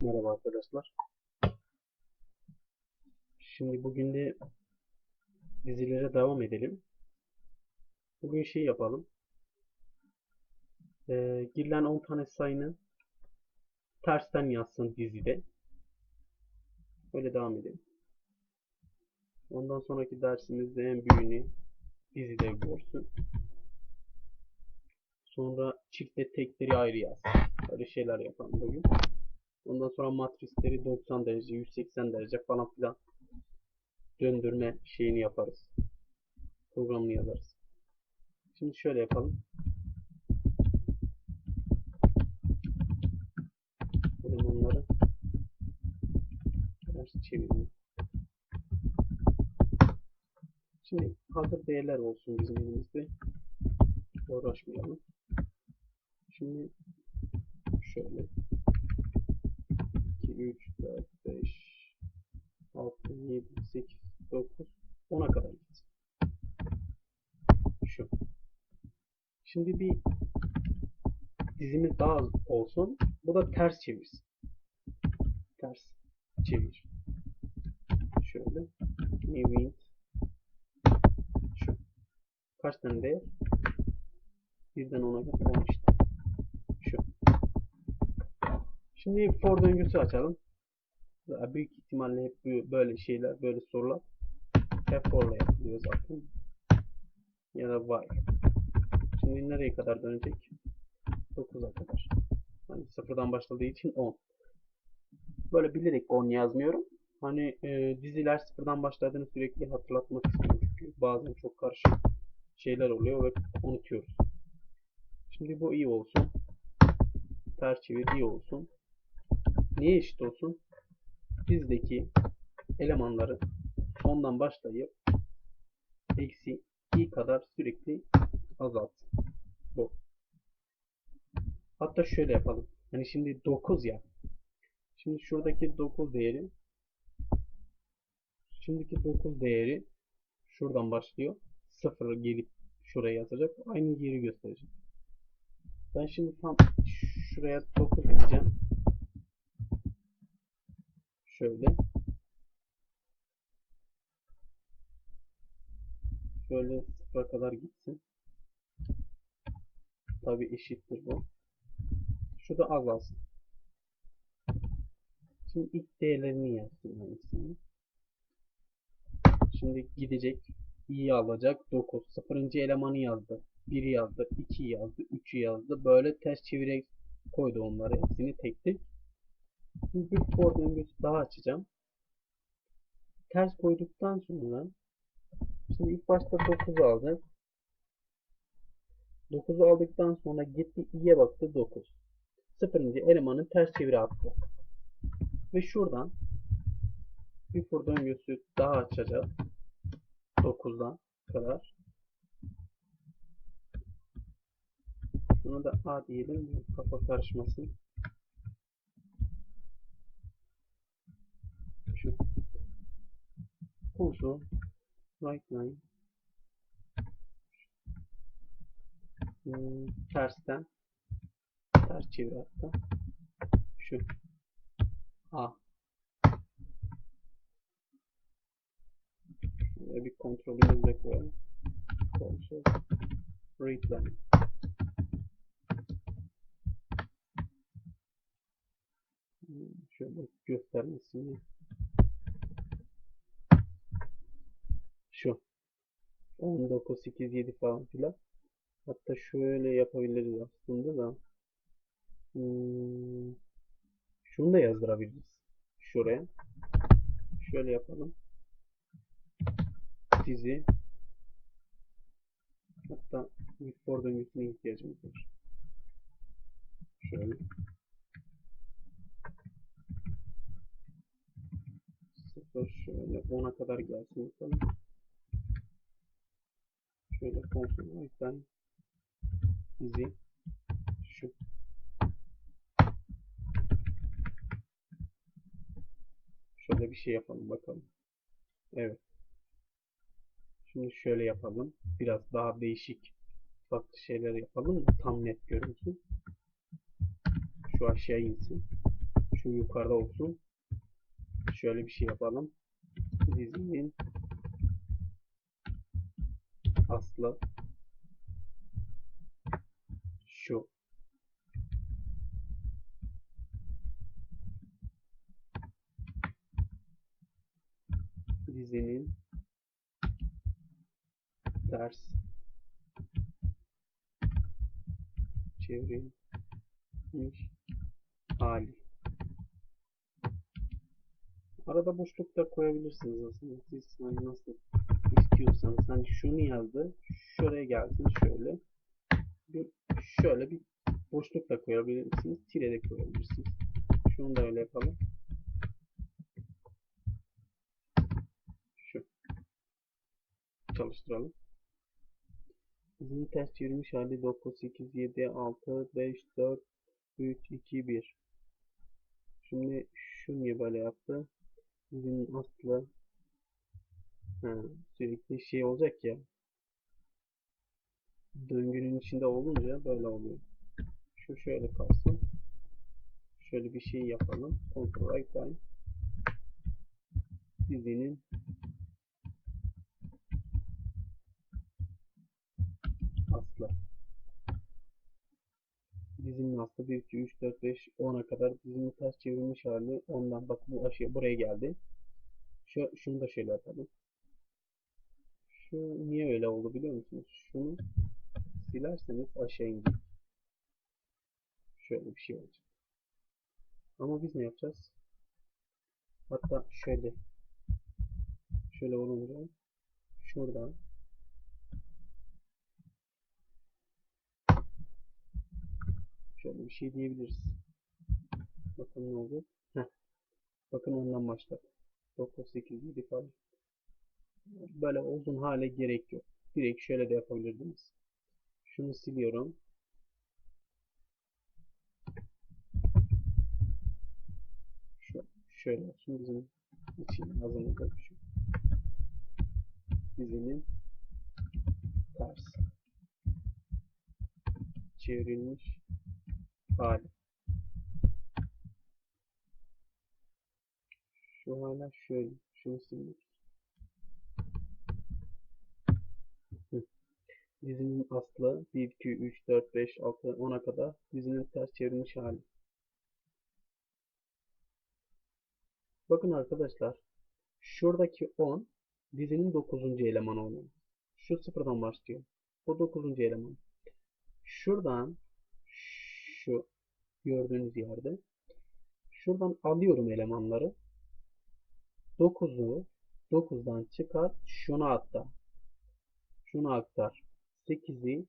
Merhaba arkadaşlar. Şimdi bugün de dizilere devam edelim. Bugün şey yapalım. Ee, girilen 10 tane sayını tersten yazsın dizide. Böyle devam edelim. Ondan sonraki dersimizde en büyüğünü dizide görsün. Sonra çifte tekleri ayrı yaz. Böyle şeyler yapalım bugün. Ondan sonra matrisleri 90 derece, 180 derece falan filan döndürme şeyini yaparız. Programını yazarız. Şimdi şöyle yapalım. Elemanları ters çevirelim. Şimdi hazır değerler olsun bizim elimizde. Uğraşmayalım. Şimdi şöyle 2, 3, 4, 5, 6, 7, 8, 9, 10'a kadar gitsin. Şu. Şimdi bir dizimiz daha olsun. Bu da ters çevirsin. Ters çevir. Şöyle. New int. Şu. Kaç tane değer? Birden 10'a kadar 10 işte. Şu. Şimdi for döngüsü açalım. Daha büyük ihtimalle hep böyle şeyler, böyle sorular hep for'la yapılıyor zaten. Ya da while. Şimdi nereye kadar dönecek? 9'a kadar. Hani sıfırdan başladığı için 10. Böyle bilerek 10 yazmıyorum. Hani e, diziler sıfırdan başladığını sürekli hatırlatmak istiyorum. Çünkü bazen çok karışık şeyler oluyor ve unutuyoruz. Şimdi bu iyi olsun. Ters çevir iyi olsun. Niye eşit olsun? Bizdeki elemanları sondan başlayıp eksi i kadar sürekli azaltsın. Bu. Hatta şöyle yapalım. Hani şimdi 9 ya. Şimdi şuradaki 9 değeri şimdiki 9 değeri şuradan başlıyor. 0 gelip şuraya yazacak. Aynı yeri gösterecek. Ben şimdi tam şuraya 9 diyeceğim. Şöyle. Şöyle sıfıra kadar gitsin. Tabi eşittir bu. Şu da azalsın. Şimdi ilk değerlerini yazsın hangisini. Şimdi gidecek. i'yi alacak. 9. Sıfırıncı elemanı yazdı. 1 yazdı. 2 yazdı. 3'ü yazdı. Böyle ters çevirerek koydu onları. Hepsini tek tek. Şimdi bir for döngüsü daha açacağım. Ters koyduktan sonra şimdi ilk başta 9 alacak. 9'u aldıktan sonra gitti i'ye baktı 9. Sıfırıncı elemanı ters çeviri attı. Ve şuradan bir for döngüsü daha açacağız. 9'dan kadar. Şuna da A diyelim. Kafa karışmasın. Şu. Console. Right line. Hmm, tersten. Ters çevir hatta. Şu. A. Şuraya bir kontrolümüzü de koyalım. Console. Read line. Şöyle göstermesini. Şu. 19, 8, 7 falan filan. Hatta şöyle yapabiliriz aslında da. Hmm, şunu da yazdırabiliriz. Şuraya. Şöyle yapalım. Dizi. Hatta for döngüsüne ihtiyacımız var. Şöyle. Sıfır şöyle 10'a kadar gelsin bakalım. Şöyle konsol ben dizi şu. Bir şey yapalım bakalım. Evet. Şimdi şöyle yapalım. Biraz daha değişik farklı şeyler yapalım. Tam net görünsün. Şu aşağı insin. Şu yukarıda olsun. Şöyle bir şey yapalım. Dizinin aslı şu. Dizinin ters çevrilmiş hali. Arada boşluk da koyabilirsiniz aslında. Siz hani nasıl istiyorsanız. Hani şunu yazdı. Şuraya gelsin şöyle. Bir, şöyle bir boşluk da koyabilirsiniz. Tire de koyabilirsiniz. Şunu da öyle yapalım. Çalıştıralım. Bizim ters çevirmiş hali 9, 8, 7, 6, 5, 4, 3, 2, 1. Şimdi şu niye böyle yaptı? Bizim aslı ha, sürekli şey olacak ya döngünün içinde olunca böyle oluyor. Şu şöyle kalsın. Şöyle bir şey yapalım. Ctrl right line. Dizinin aslı. Dizinin aslı 1, 2, 3, 4, 5, 10'a kadar dizinin ters çevrilmiş hali ondan bak bu aşağı buraya geldi. Şu, şunu da şöyle yapalım. Şu niye öyle oldu biliyor musunuz? Şunu silerseniz aşağı inecek. Şöyle bir şey olacak. Ama biz ne yapacağız? Hatta şöyle şöyle olunca şuradan şöyle bir şey diyebiliriz. Bakın ne oldu? Heh. Bakın ondan başladı. 9, 8, 7 falan. Böyle uzun hale gerek yok. Direkt şöyle de yapabilirdiniz. Şunu siliyorum. Şu, şöyle olsun bizim için azınlıkta şu. Dizinin ters çevrilmiş hali. Şu hala şöyle. Şunu siliyoruz. Dizinin aslı 1, 2, 3, 4, 5, 6, 10'a kadar dizinin ters çevrilmiş hali. Bakın arkadaşlar. Şuradaki 10 dizinin 9. elemanı oluyor. Şu sıfırdan başlıyor. Bu 9. eleman. Şuradan şu gördüğünüz yerde şuradan alıyorum elemanları. 9'u 9'dan çıkar şunu atla. Şunu aktar. 8'i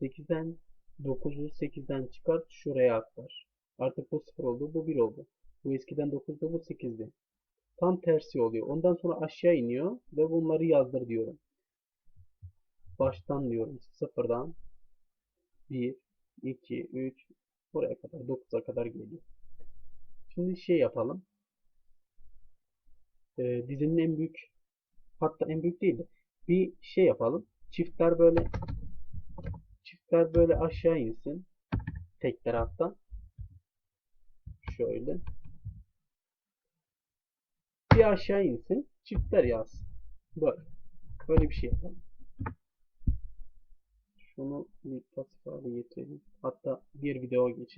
8'den 9'u 8'den çıkart şuraya aktar. Artık bu 0 oldu. Bu 1 oldu. Bu eskiden 9'du bu 8'di. Tam tersi oluyor. Ondan sonra aşağı iniyor ve bunları yazdır diyorum. Baştan diyorum. Sıfırdan 1, 2, 3 buraya kadar 9'a kadar geliyor. Şimdi şey yapalım. Ee, dizinin en büyük hatta en büyük değil de bir şey yapalım. Çiftler böyle çiftler böyle aşağı insin. Tek taraftan. Şöyle. Bir aşağı insin. Çiftler yazsın. Böyle. Böyle bir şey yapalım. Şunu bir pasif hale getirelim. Hatta bir video geçelim.